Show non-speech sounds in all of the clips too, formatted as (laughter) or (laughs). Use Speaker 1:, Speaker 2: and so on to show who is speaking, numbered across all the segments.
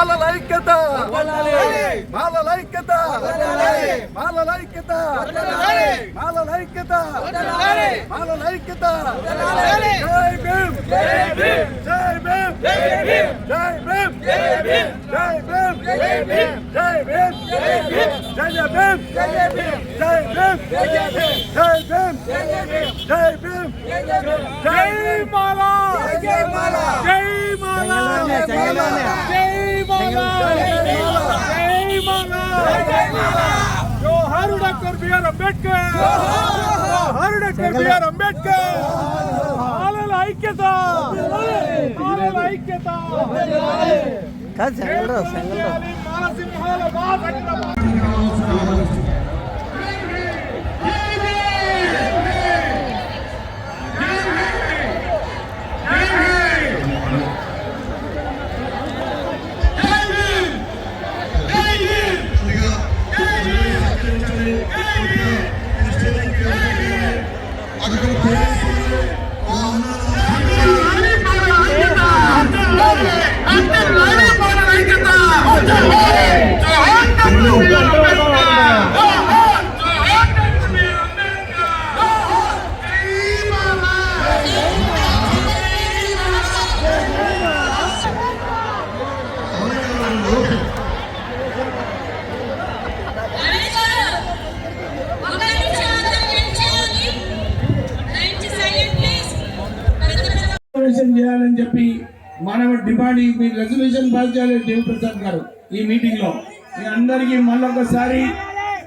Speaker 1: మాలల ఐక్యత మాలల ఐక్యత మాలల ఐక్యత మాలల ఐక్యత మాలల ఐక్యత జై భీమ్ జై భీమ్ జై భీమ్ జై భీమ్ జై భీమ్ జై భీమ్ జై భీమ్ జై భీమ్ జై భీమ్ జై భీమ్ జై భీమ్ జై భీమ్ జై భీమ్ జై భీమ్ జై మాలా జై మాలా జై మాలా జై మాలా జై మాలా జై మాలా జై మాలా జోహార్ డాక్టర్ బిఆర్ అంబేద్కర్ జోహార్ డాక్టర్ బిఆర్ అంబేద్కర్ మాలల ఐక్యత ఐక్యత
Speaker 2: కాదు
Speaker 3: మన మీరు రెజల్యూషన్ పాస్ చేయాలని దేవి ప్రసాద్ గారు ఈ మీటింగ్లో. మీ అందరికీ మళ్ళొకసారి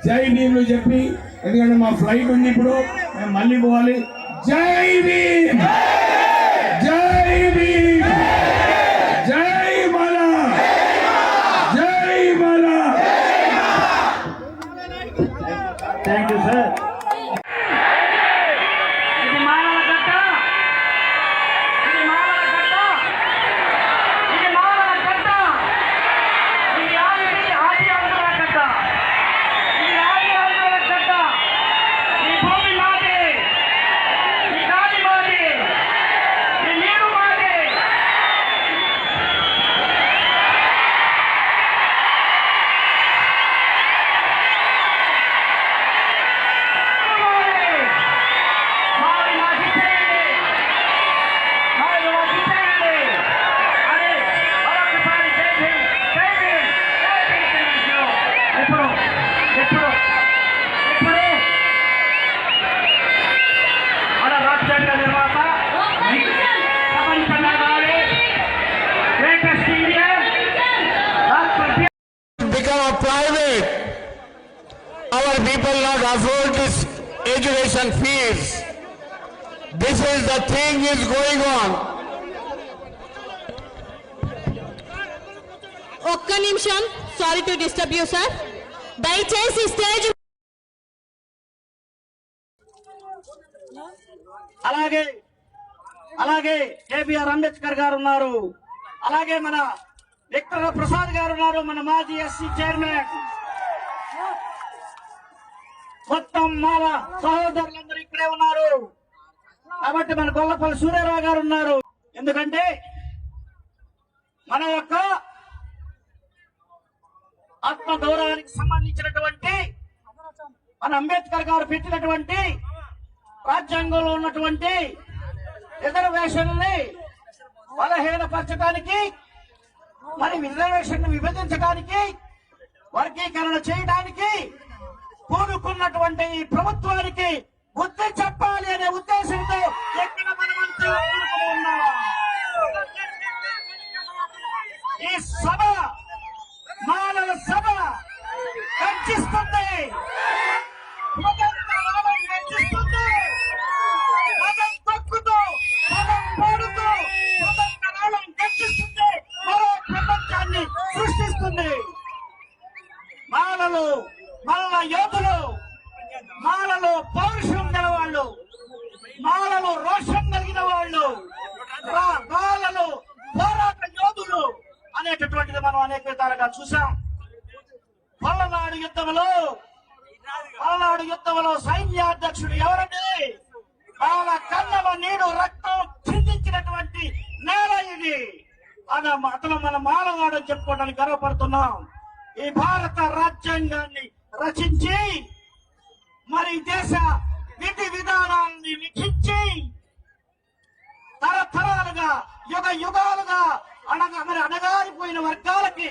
Speaker 3: జై భీములు చెప్పి ఎందుకంటే మా ఫ్లైట్ ఉంది ఇప్పుడు మేము మళ్ళీ పోవాలి. జై Bhim!
Speaker 4: private. Our people not afford this education fees. This is the thing is going on.
Speaker 5: ఒక్క నిమిషం sorry to disturb you sir దయచేసి స్టేజ్
Speaker 6: అలాగే అలాగే కేబిఆర్ అంబేద్కర్ గారు ఉన్నారు అలాగే మన విక్టర్ ప్రసాద్ గారు ఉన్నారు మన మాజీ ఎస్సీ చైర్మన్. మొత్తం మాల సహోదరులందరూ ఇక్కడే ఉన్నారు. కాబట్టి మన గొల్లపల్లి సూర్యారావు గారు ఉన్నారు. ఎందుకంటే మన యొక్క ఆత్మ గౌరవానికి సంబంధించినటువంటి మన అంబేద్కర్ గారు పెట్టినటువంటి రాజ్యాంగంలో ఉన్నటువంటి రిజర్వేషన్ని బలహీనపరచడానికి మరి రిజర్వేషన్ విభజించడానికి వర్గీకరణ చేయడానికి పూనుకున్నటువంటి ఈ ప్రభుత్వానికి బుద్ధి చెప్పాలి అనే ఉద్దేశంతో ఎక్కడ మనమంతా ఉన్నాం ఈ సభ మానవ సభ గర్జిస్తుంది. సృష్టిస్తుంది. మాలలు మల్ల యోధులు మాలలో పౌరుషం గల వాళ్ళు మాలలో రోషం కలిగిన వాళ్ళు మాలలో పోరాట యోధులు అనేటటువంటిది మనం అనేక విధాలుగా చూసాం పల్లనాడు యుద్ధంలో పల్నాడు యుద్ధంలో సైన్యాధ్యక్షుడు ఎవరండి వాళ్ళ కన్నమ నీడు రక్తం చిందించినటువంటి నేల ఇది మన అతను మన మానవాడని చెప్పుకోవడానికి గర్వపడుతున్నాం. ఈ భారత రాజ్యాంగాన్ని రచించి మరి దేశ విధి విధానాన్ని లిఖించి తరతరాలుగా యుగ యుగాలుగా అనగా మరి అణగారిపోయిన వర్గాలకి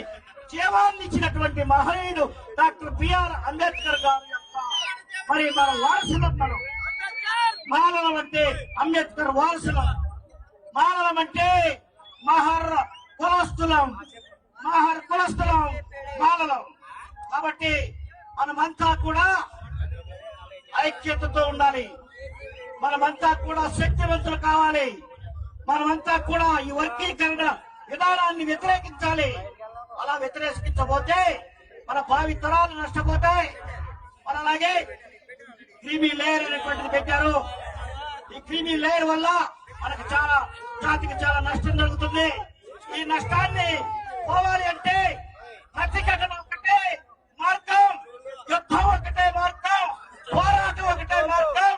Speaker 6: జీవాన్నిచ్చినటువంటి మహనీయుడు డాక్టర్ బిఆర్ అంబేద్కర్ గారు యొక్క మరి మన వారసులం మనం మానవం అంటే అంబేద్కర్ వారసులం. మానవం అంటే మహర్ కులస్తులం. మహర్ కులస్తులం బాలలం. కాబట్టి మనమంతా కూడా ఐక్యతతో ఉండాలి. మనమంతా కూడా శక్తివంతులు కావాలి. మనమంతా కూడా ఈ వర్గీకరణ విధానాన్ని వ్యతిరేకించాలి. అలా వ్యతిరేకించబోతే మన భావి తరాలు నష్టపోతాయి. మన అలాగే క్రీమీ లేయర్ అనేటువంటిది పెట్టారు. ఈ క్రీమీ లేయర్ వల్ల మనకు చాలా జాతికి చాలా నష్టం జరుగుతుంది. ఈ నష్టాన్ని పోవాలి అంటే ప్రతిఘటన ఒకటే మార్గం యుద్ధం ఒకటే మార్గం పోరాటం ఒకటే మార్గం.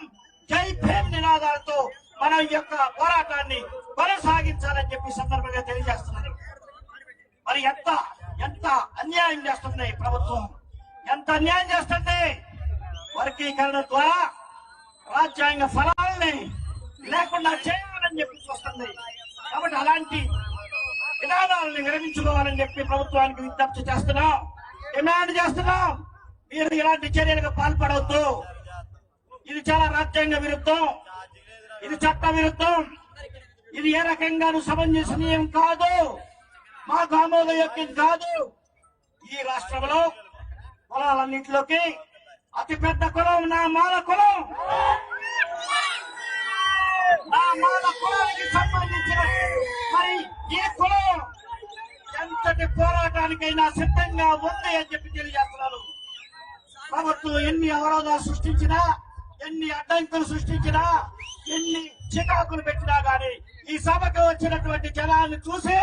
Speaker 6: జై భీమ్ నినాదాలతో మనం యొక్క పోరాటాన్ని కొనసాగించాలని చెప్పి సందర్భంగా తెలియజేస్తున్నారు మరి ఎంత ఎంత అన్యాయం చేస్తుంది ప్రభుత్వం? ఎంత అన్యాయం చేస్తుంది? వర్గీకరణ ద్వారా రాజ్యాంగ ఫలాల్ని లేకుండా అని చెప్పి వస్తుంది కాబట్టి అలాంటి విధానాలను విరమించుకోవాలని చెప్పి ప్రభుత్వానికి విజ్ఞప్తి చేస్తున్నాం. డిమాండ్ చేస్తున్నాం. మీరు ఇలాంటి చర్యలకు పాల్పడవద్దు. ఇది చాలా రాజ్యాంగ విరుద్ధం. ఇది చట్ట విరుద్ధం. ఇది ఏ రకంగానూ సమంజసనీయం కాదు. మా ఆమోదయోగ్యం కాదు. ఈ రాష్ట్రంలో పొలాలన్నింటిలోకి అతి పెద్ద కులం నా మాల కులం నా మాల కులానికి సంబంధించిన మరి ఈ కులం ఎంతటి పోరాటానికైనా సిద్ధంగా ఉంది అని చెప్పి తెలియజేస్తున్నారు. ప్రభుత్వం ఎన్ని అవరోధాలు సృష్టించినా ఎన్ని అడ్డంకులు సృష్టించినా ఎన్ని చికాకులు పెట్టినా గాని ఈ సభకు వచ్చినటువంటి జనాన్ని చూసి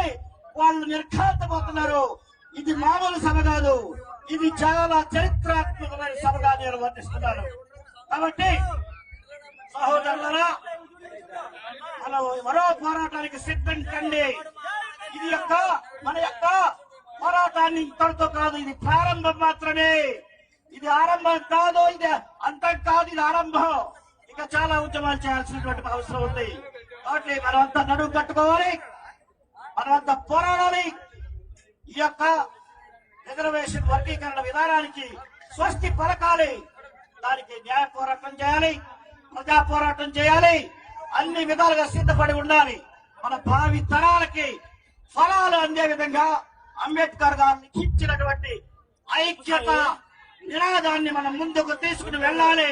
Speaker 6: వాళ్ళు నిర్ఘాంతపోతున్నారు ఇది మామూలు సభ కాదు. ఇది చాలా చరిత్రాత్మకమైన సభగా నేను వర్ణిస్తున్నాను. కాబట్టి సహోదరులరా మనం మరో పోరాటానికి సిద్ధం కండి. ఇది యొక్క మన యొక్క పోరాటాన్ని ఇంతటితో కాదు ఇది ప్రారంభం మాత్రమే. ఇది ఆరంభం కాదు ఇది అంతం కాదు ఇది ఆరంభం. ఇక చాలా ఉద్యమాలు చేయాల్సినటువంటి అవసరం ఉంది. కాబట్టి మనమంతా నడుము కట్టుకోవాలి. మనమంతా పోరాడాలి. ఈ యొక్క రిజర్వేషన్ వర్గీకరణ విధానానికి స్వస్తి పలకాలి. దానికి న్యాయ పోరాటం చేయాలి. ప్రజా పోరాటం చేయాలి. అన్ని విధాలుగా సిద్ధపడి ఉండాలి. మన భావి తరాలకి ఫలాలు అందే విధంగా అంబేద్కర్ గారు లిఖించినటువంటి ఐక్యత నినాదాన్ని మనం ముందుకు తీసుకుని వెళ్ళాలి.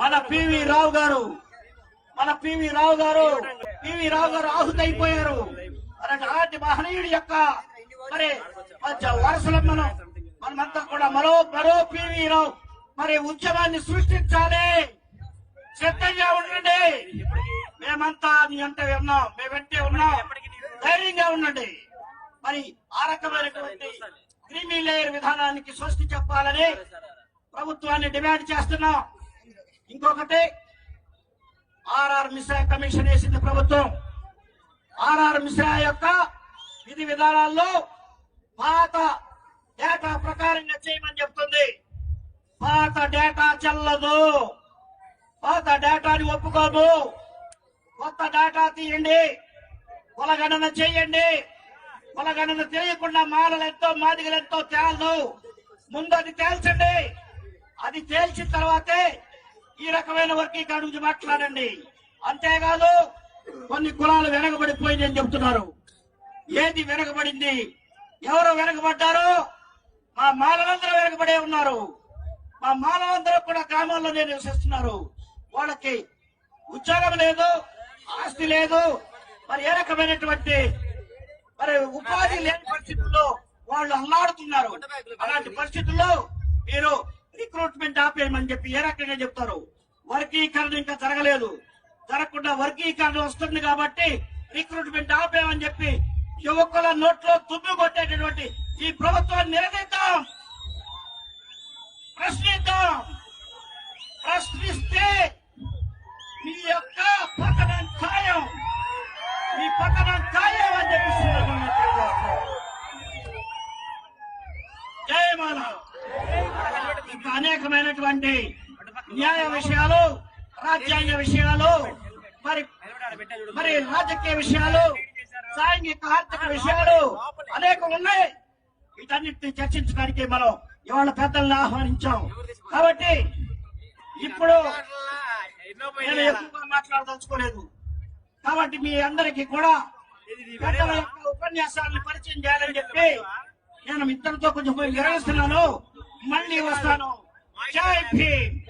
Speaker 6: మన పివి రావు గారు మన పివి రావు గారు పివి రావు గారు ఆహుతైపోయారు. అలాంటి మహనీయుడి యొక్క మరి మధ్య వరుసలో మనం మనమంతా కూడా మరో మరో పివి రావు మరి ఉద్యమాన్ని సృష్టించాలి. సిద్ధంగా ఉండండి. మేమంతా మీ అంటే ఉన్నాం మేమంటే ఉన్నాం. ధైర్యంగా ఉండండి. మరి ఆ రకమైనటువంటి క్రీమీ లేయర్ విధానానికి స్వస్తి చెప్పాలని ప్రభుత్వాన్ని డిమాండ్ చేస్తున్నాం. ఇంకొకటి ఆర్ఆర్ మిశ్రా కమిషన్ వేసింది ప్రభుత్వం. ఆర్ఆర్ మిశ్రా యొక్క విధి విధానాల్లో పాత డేటా ప్రకారంగా చేయమని చెప్తుంది. పాత డేటా చెల్లదు. పాత డేటాని ఒప్పుకోము కొత్త డేటా తీయండి. కులగణన చేయండి. కులగణన తెలియకుండా మాలలు ఎంతో మాదిగలు ఎంతో తేలదు. ముందు అది తేల్చండి. అది తేల్చిన తర్వాతే ఈ రకమైన వర్గీకరణ గురించి మాట్లాడండి. అంతేకాదు కొన్ని కులాలు వెనకబడిపోయింది అని చెప్తున్నారు. ఏది వెనకబడింది? ఎవరు వెనకబడ్డారు మా మాలలందరూ వెనకబడే ఉన్నారు. మా మానవందరూ కూడా గ్రామాల్లోనే నివసిస్తున్నారు. వాళ్ళకి ఉద్యోగం లేదు ఆస్తి లేదు. మరి ఏ రకమైనటువంటి మరి ఉపాధి లేని పరిస్థితుల్లో వాళ్ళు అల్లాడుతున్నారు. అలాంటి పరిస్థితుల్లో మీరు రిక్రూట్మెంట్ ఆపేయమని చెప్పి ఏ రకంగా చెప్తారు? వర్గీకరణ ఇంకా జరగలేదు. జరగకుండా వర్గీకరణ వస్తుంది కాబట్టి రిక్రూట్మెంట్ ఆపేయమని చెప్పి యువకుల నోట్లో తుమ్మి కొట్టేటటువంటి ఈ ప్రభుత్వాన్ని నిలదీద్దాం. ప్రశ్నిద్దాం. ప్రశ్నిస్తే మీ యొక్క పతనం ఖాయం. న్యాయ విషయాలు రాజ్యాంగ విషయాలు మరి మరి రాజకీయ విషయాలు సాంఘిక ఆర్థిక విషయాలు అనేకం ఉన్నాయి. వీటన్నిటిని చర్చించడానికి మనం ఇవాళ పెద్దల్ని ఆహ్వానించాం. కాబట్టి ఇప్పుడు నేను ఎక్కువగా మాట్లాడదలుచుకోలేదు. కాబట్టి మీ అందరికీ కూడా పెద్దల యొక్క ఉపన్యాసాలను పరిచయం చేయాలని చెప్పి నేను ఇద్దరితో కొంచెం విరమిస్తున్నాను. మళ్ళీ వస్తాను. జై భీమ్ (laughs)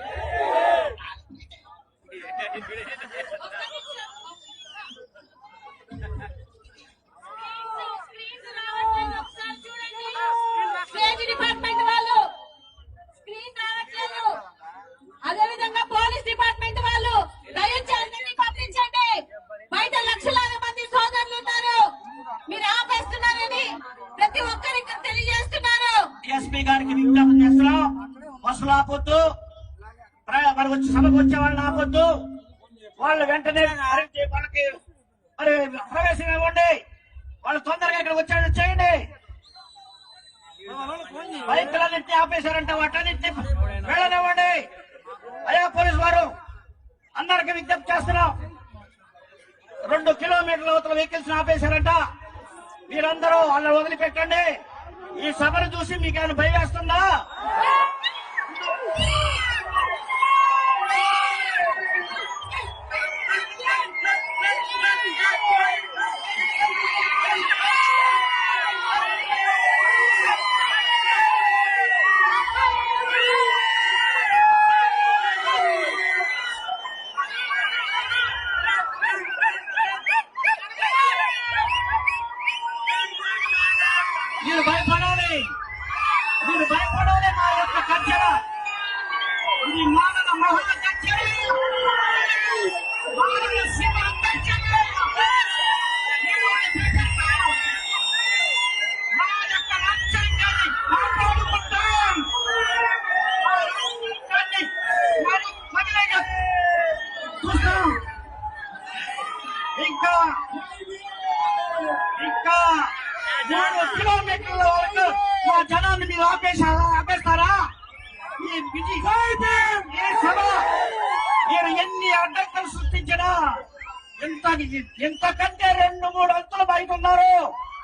Speaker 7: స్టేట్ డిపార్ట్మెంట్ వాళ్ళు స్క్రీన్ రావట్లేదు అదేవిధంగా పోలీస్ డిపార్ట్మెంట్ వాళ్ళు దయించి అందరినీ పంపించండి బయట లక్షలాది మంది సోదరులు ఉన్నారు మీరు ఆపేస్తున్నారని ప్రతి ఒక్కరికి తెలియజేస్తున్నారు
Speaker 6: ఎస్పీ గారికి విజ్ఞప్తి చేస్తున్నాం బస్సులు ఆపొద్దు ప్ర- మరి వచ్చి సభకు వచ్చే వాళ్ళు వెంటనే అరెస్ట్ వాళ్ళకి మరి ప్రవేశం ఇవ్వండి. వాళ్ళు తొందరగా ఇక్కడ వచ్చాడు చేయండి. బైకులన్నింటినీ ఆపేశారంట వాటన్నింటినీ వెళ్ళనివ్వండి. అయ్యా పోలీసు వారు అందరికి విజ్ఞప్తి చేస్తున్నాం. రెండు కిలోమీటర్ల అవతల వెహికల్స్ ఆపేశారంట. మీరందరూ వాళ్ళని వదిలిపెట్టండి. ఈ సభను చూసి మీకు ఏమైనా భయం వేస్తుందా మీరు భయపడాలి మీరు భయపడాలి మా యొక్క గర్జన ఇది మానవ మహా గర్జన మానవ శివ గర్జన మిమ్మల్ని భయపెడతాం. మా యొక్క రాజ్యాంగాన్ని కాపాడుకుంటాం. మా రాజ్యాంగాన్ని మరి మదిలేగా చూస్తాం. ఇంకా ఇంకా మూడు కిలోమీటర్ల వరకు మా జనాన్ని మీరు ఆపేశారా ఆపేస్తారా ఈ బిజీ ఈ సభ మీరు ఎన్ని అడ్డంకులు సృష్టించినా ఎంత ఎంతకంటే రెండు మూడు అంతులు బయట ఉన్నారు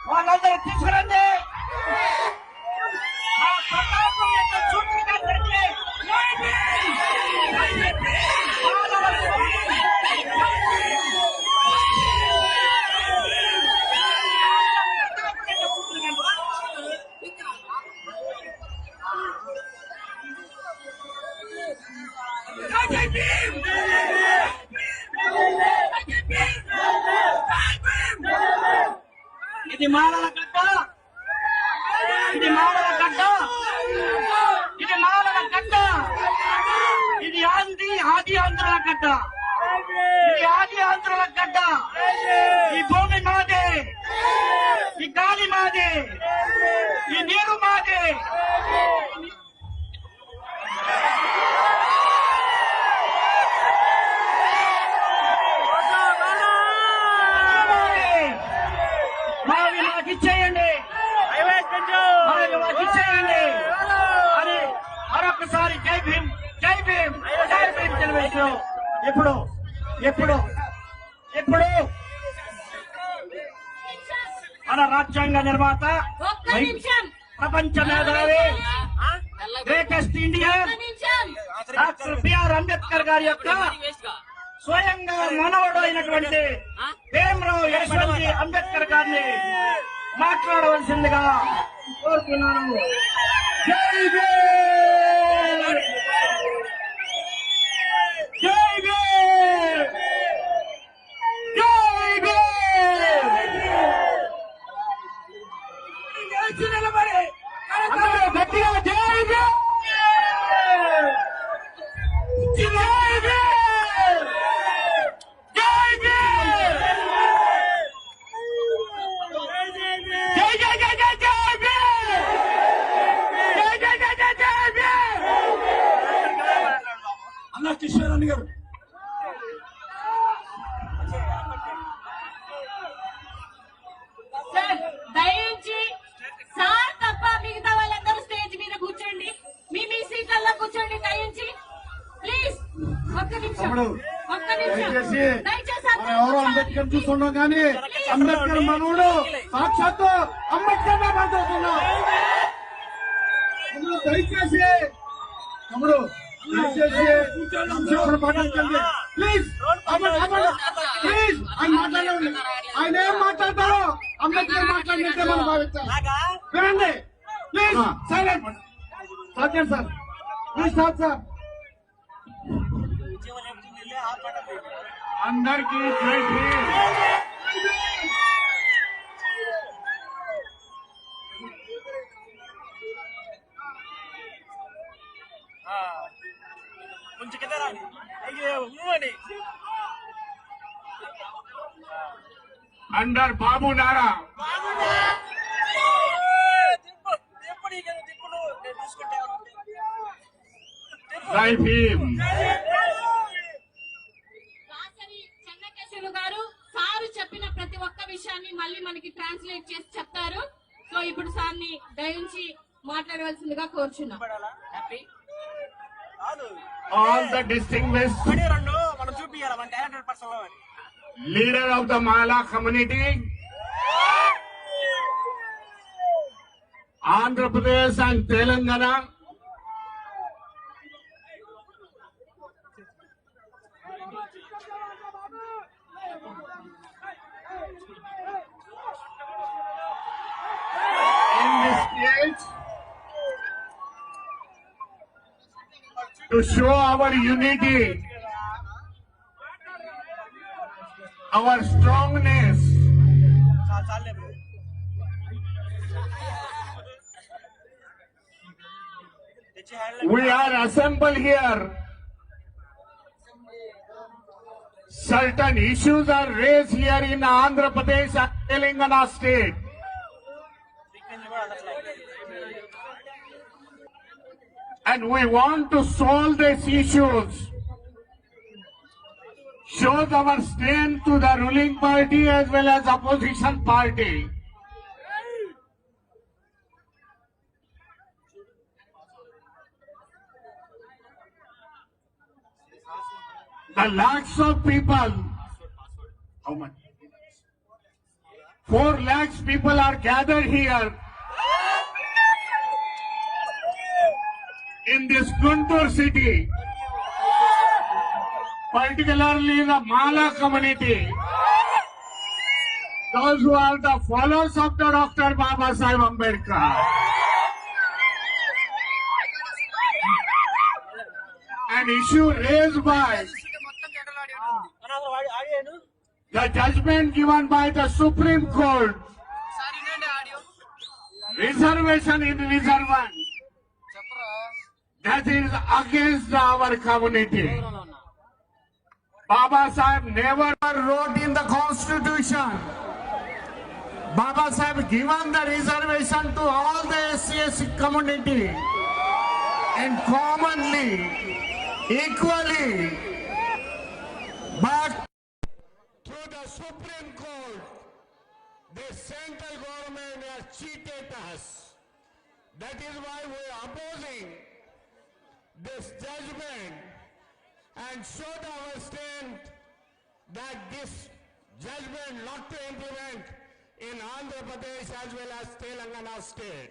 Speaker 6: వాళ్ళందరూ తీసుకురండి ఆ ప్రతాపం యొక్క చూపులు కట్టండి. ఇది మానవ గడ్డ ఇది మానవ గడ్డ ఇది మానవ గడ్డ ఇది ఆంది ఆది ఆంధ్రుల గడ్డ ఇది ఆది ఆంధ్రుల గడ్డ ఈ భూమి మాదే ఈ గాలి మాదే ఈ నీరు మాదే మావి మాకు ఇచ్చేయండి మావి మాకు ఇచ్చేయండి అని మరొకసారి జై భీమ్ జై భీమ్ జై భీమ్ ఇప్పుడు ఎప్పుడు? ఎప్పుడు? మన రాజ్యాంగ నిర్మాత ప్రపంచ మేధావి. గ్రేటెస్ట్ ఇండియా
Speaker 7: ఒక్క నిమిషం.
Speaker 6: డాక్టర్ బిఆర్ అంబేద్కర్ గారి యొక్క స్వయంగా మనవడు అయినటువంటి భీమరావు యశ్వంత్ అంబేద్కర్ గారిని మాట్లాడవలసిందిగా కోరుతున్నాను. జై
Speaker 1: తమ్ముడు ప్లీజ్ ప్లీజ్ ఆయన మాట్లాడండి ఆయన ఏం మాట్లాడతారో అంబేద్కర్ మాట్లాడినట్టే మనం భావిస్తాం వినండి please silent Satyam sir please stop sir
Speaker 4: అందరికీ జై.
Speaker 7: కొంచెం కింద ఊమని
Speaker 4: అండర్ బాబు నారా. జై భీమ్
Speaker 5: గారు సారు చెప్పిన ప్రతి ఒక్క విషయాన్ని మళ్ళీ మనకి ట్రాన్స్లేట్ చేసి చెప్తారు. సో ఇప్పుడు సార్ని దయించి మాట్లాడవలసిందిగా కోరుచున్నాం.
Speaker 4: ఆల్ ద డిస్టింగ్విష్డ్
Speaker 7: పడి రెండు మనం చూపియాలి. మన టాలెంటెడ్
Speaker 4: పర్సన్లో to show our unity, our strongness. We are assembled here. Certain issues are raised here in Andhra Pradesh and Telangana state. And we want to solve these issues. Shows our strength to the ruling party as well as opposition party. The lakhs of people. How much? Four lakhs people are gathered here. In this Guntur city. Particularly the Mala community. Those who are the followers of the Dr. Baba Sahib Ambedkar. An issue raised by the judgment given by the Supreme Court, reservation in reservation,
Speaker 7: చెప్పరా
Speaker 4: that is against our community. Baba Sahib never wrote in the constitution. Baba Sahib given the reservation to all the SCS community and commonly, equally, but through the Supreme Court, the central government has cheated us. That is why we are opposing this judgment and showed our strength that this judgment not to implement in Andhra Pradesh as well as Telangana state.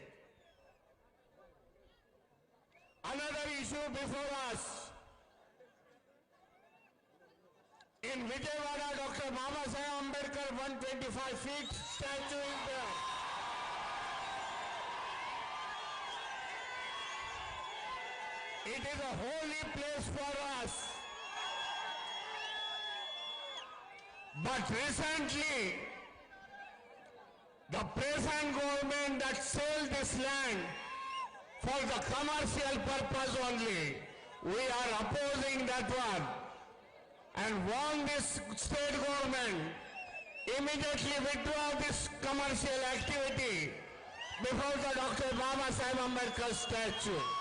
Speaker 4: Another issue before us. In Vijayawada, Dr. Baba Ambedkar 125 feet statue is there. It is a holy place for us. But recently, the present government that sold this land for the commercial purpose only, we are opposing that one and want this state government immediately withdraw this commercial activity before the Dr. Baba Sahib Ambedkar statue.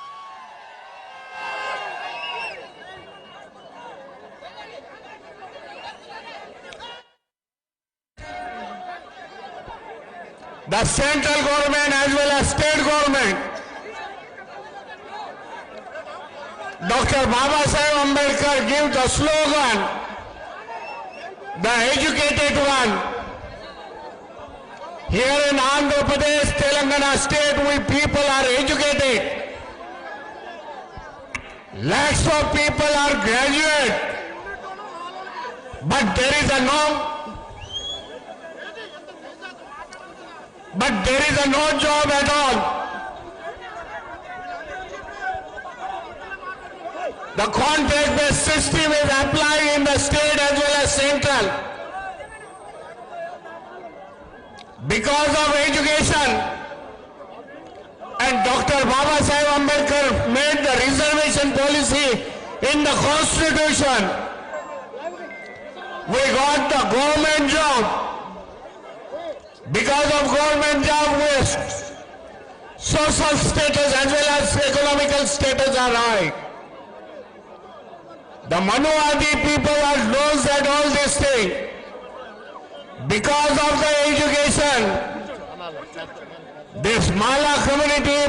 Speaker 4: The central government as well as state government. Dr. Baba Sahib Ambedkar give the slogan, the educated one. Here in Andhra Pradesh, Telangana state, we people are educated. Lakhs of people are graduate. But there is a no, but there is a no job at all. The contract-based system is applied in the state as well as central. Because of education, and Dr. Baba Sahib Ambedkar made the reservation policy in the constitution. We got the government job. Because of government job, we social status as well as economical status are high. The Manuwadi people are knows that all this thing. Because of the education, this Mala community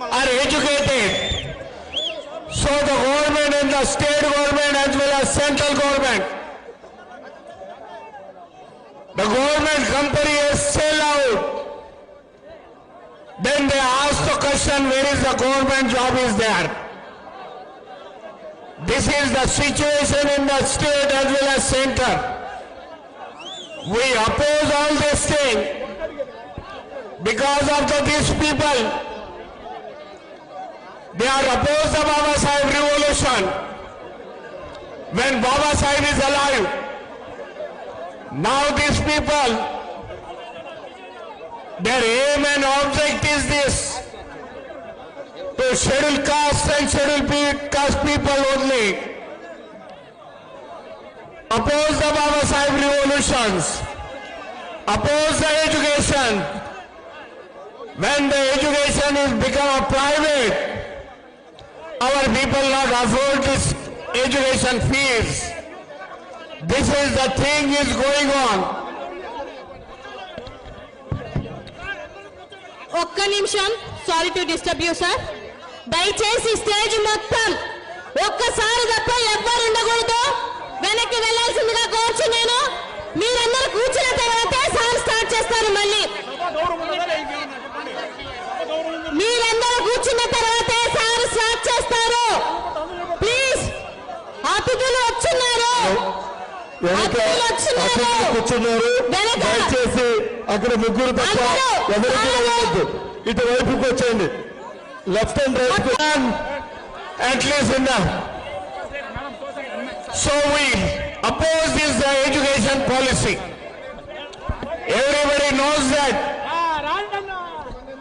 Speaker 4: are educated. So the government and the state government as well as central government, the government company is sell out. Then they ask the question, where is the government job is there? This is the situation in the state as well as center. We oppose all this thing because of the, these people. They are opposed the Baba Sahib revolution. When Baba Sahib is alive, now these people, their aim and object is this, to schedule caste and schedule caste people only. Oppose the Baba Sahib revolutions. Oppose the education. When the education is become a private, our people not afford this education fees. This is the thing is going on.
Speaker 5: ఒక్క నిమిషం. Sorry to disturb you sir దయచేసి stage మొత్తం ఒక్కసారి తప్ప ఎవ్వరు ఉండకూడదు. వెనక్కి వెళ్ళాల్సిందిగా నేను. మీరందరూ కూర్చున్న తర్వాతే సార్ స్టార్ట్ చేస్తారు మళ్ళీ. మీరందరూ కూర్చున్న తర్వాతే సార్ స్టార్ట్ చేస్తారు. ప్లీజ్. అతిథులు వచ్చున్నారు.
Speaker 2: వెనక కూర్చున్నారు. దయచేసి అక్కడ ముగ్గురు తప్ప. ఎవరికి. వెళ్ళొద్దు ఇటువైపుకి వచ్చేయండి left
Speaker 4: and right in the so we oppose this uh, education policy. Everybody knows that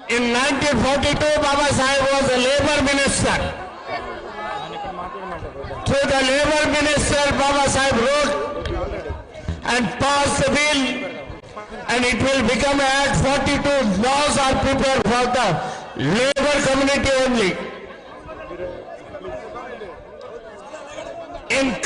Speaker 4: in 1942 Baba Sahib was a labor minister. Through the labor minister Baba Sahib wrote and pass the bill and it will become Act 42. Laws are prepared for the labor community only. In